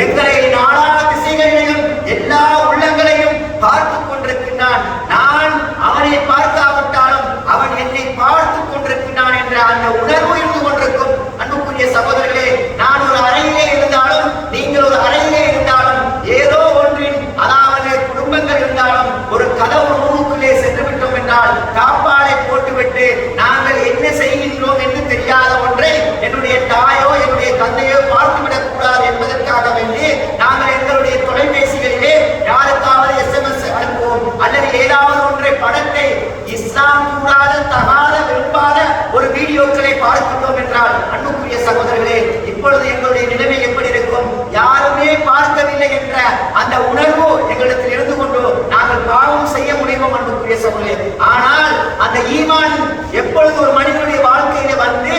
எங்களை நாடா திசைகளிலும் எல்லா உள்ளங்களையும் பார்த்து கொண்டிருக்கின்றான் நான் அவனை பார்க்காவிட்டாலும் அவன் என்னை பார்த்து கொண்டிருக்கின்றான் என்ற அந்த உணர்வு இருந்து கொண்டிருக்கும் அன்புக்குரிய சகோதரர்களே நான் ஒரு அறையிலே இருந்தாலும் நீங்கள் ஒரு அறையிலே இருந்தாலும் ஏதோ ஒன்றின் அதாவது குடும்பங்கள் இருந்தாலும் ஒரு கதவு ரூமுக்குள்ளே சென்று விட்டோம் என்றால் காப்பாலை போட்டுவிட்டு நாங்கள் என்ன செய்கின்றோம் என்று தெரியாத ஒன்றை என்னுடைய தாயோ என்னுடைய தந்தையோ பார்த்துவிடக் கூடாது என்பதற்காக வேண்டி நாங்கள் எங்களுடைய தொலைபேசிகளிலே யாருக்காவது எஸ்எம்எஸ் அனுப்புவோம் அல்லது ஏதாவது ஒன்றை படத்தை இஸ்லாம் கூடாத தகாத விரும்பாத ஒரு வீடியோக்களை பார்க்கின்றோம் என்றால் அன்புக்குரிய சகோதரர்களே இப்பொழுது எங்களுடைய நிலைமை எப்படி இருக்கும் யாருமே பார்க்கவில்லை என்ற அந்த உணர்வு எங்களிடத்தில் இருந்து கொண்டு நாங்கள் பாவம் செய்ய முடியும் அன்புக்குரிய சகோதரர்களே ஆனால் அந்த ஈமான் எப்பொழுது ஒரு மனிதனுடைய வாழ்க்கையில வந்து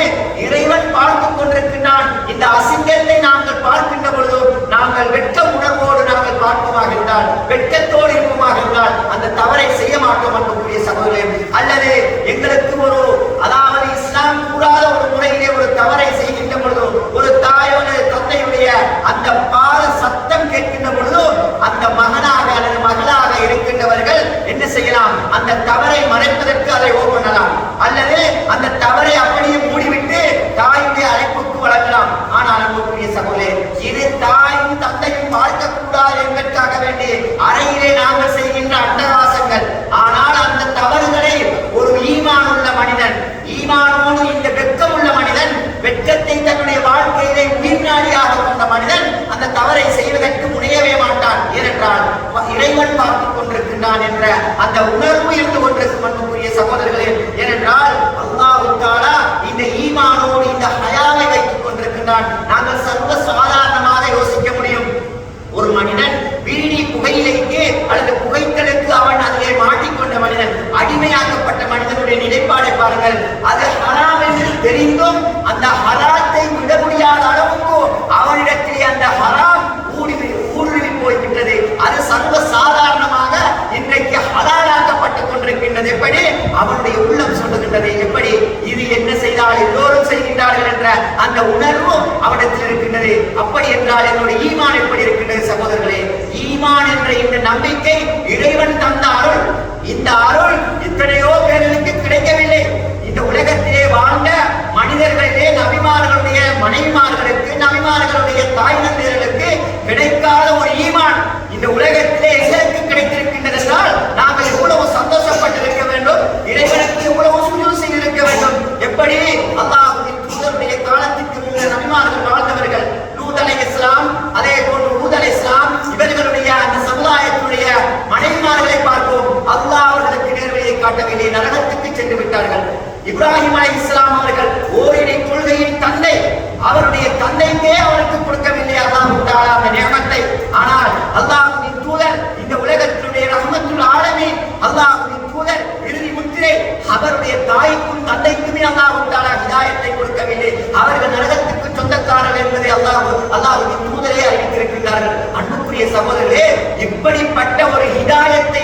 இறைவன் பார்த்து கொண்டிருக்கின்றான் இந்த அசிங்கத்தை நாங்கள் பார்க்கின்ற பொழுது நாங்கள் வெட்க உணர்வோடு நாங்கள் பார்ப்போமாக இருந்தால் வெட்கத்தோடு இருப்போமாக இருந்தால் அந்த தவறை செய்ய மாட்டோம் அன்புக்குரிய சகோதரர்களே அல்லது எங்களுக்கு ஒரு அதாவது இஸ்லாம் கூடாத ஒரு முறையிலே ஒரு தவறை செய்கின்ற பொழுது ஒரு தாயோட தந்தையுடைய அந்த பாத சத்தம் கேட்கின்ற பொழுது அந்த மகனாக அல்லது மகளாக இருக்கின்றவர்கள் என்ன செய்யலாம் அந்த தவறை மறைப்பதற்கு அதை ஓ பண்ணலாம். அல்லது அந்த தவறை அப்படியே மூடிவிட்டு தாயுடைய அழைப்புக்கு வழங்கலாம். ஆனால் அன்புக்குரிய சகோதரே இது தாயும் தந்தையும் பார்க்கக்கூடாது என்பதற்காக வேண்டி அறையிலே நாங்கள் செய்கின்ற அட்டகாசங்கள். ஆனால் அந்த தவறுகளை ஒரு ஈமான் உள்ள மனிதன் ஈமானோடு இந்த வெக்கம் உள்ள மனிதன் வெட்கத்தை தன்னுடைய வாழ்க்கையிலே உயிர்நாடியாக கொண்ட மனிதன் அந்த தவறை செய்வதற்கு முனையவே மாட்டான். ஏனென்றால் இறைவன் பார்த்துக் கொண்டிருக்கின்றான் என்ற அந்த உணர்வு இருந்து கொண்டிருக்கும் அன்புக்குரிய சகோதரர்களே ஏனென்றால் அல்லாஹ் தாலா இந்த ஈமானோடு இந்த ஹயாவை என்றால் நாங்கள் சர்வ சாதாரணமாக யோசிக்க முடியும். ஒரு மனிதன் பீடி புகையிலைக்கு அல்லது புகைத்தலுக்கு அவன் அதிலே மாட்டிக்கொண்ட மனிதன் அடிமையாக்கப்பட்ட மனிதனுடைய நிலைப்பாடை பாருங்கள். அது ஹராம் என்று தெரிந்தும் அந்த ஹராத்தை விட முடியாத அளவுக்கு அவனிடத்திலே அந்த ஹராம் ஊடுருவி ஊடுருவி போய்விட்டது அது சர்வ சாதாரணமாக இன்றைக்கு ஹலாலாக்கப்பட்டுக் கொண்டிருக்கின்றது. எப்படி அவனுடைய உள்ளம் சொல்லுகின்றது. எப்படி அந்த உணர்வும் அவனிடத்தில் இருக்கின்றது. அப்படி என்றால் என்னுடைய ஈமான் எப்படி இருக்கின்றது சகோதரர்களே? ஈமான் என்ற இந்த நம்பிக்கை இறைவன் தந்த அருள். இந்த அருள் எத்தனையோ பேர்களுக்கு கிடைக்கவில்லை. இந்த உலகத்திலே வாழ்ந்த மனிதர்களிலே நபிமார்களுடைய மனைவிமார்களுக்கு நபிமார்களுடைய தாய் தந்தையர்கள் இப்ராஹிம் அலை இஸ்லாம் அவர்கள் ஓரினை கொள்கையின் தந்தை. அவருடைய தந்தைக்கே அவருக்கு கொடுக்கவில்லை அல்லாஹ் விட்டாளா அந்த நியமத்தை. ஆனால் அல்லாஹ்வின் தூதர் இந்த உலகத்தினுடைய ரஹ்மத்துல் ஆழமே அல்லாஹ்வின் தூதர் இறுதி முத்திரை அவருடைய தாய்க்கும் தந்தைக்குமே அல்லாஹ் விட்டாளா விதாயத்தை கொடுக்கவில்லை. அவர்கள் நரகத்துக்கு சொந்தக்காரர்கள் என்பதை அல்லாஹ் அல்லாஹ்வின் தூதரே அறிவித்திருக்கின்றார்கள். அன்புக்குரிய சகோதரர்களே இப்படிப்பட்ட ஒரு ஹிதாயத்தை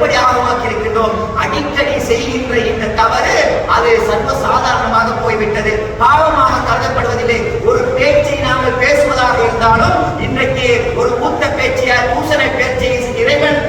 不加我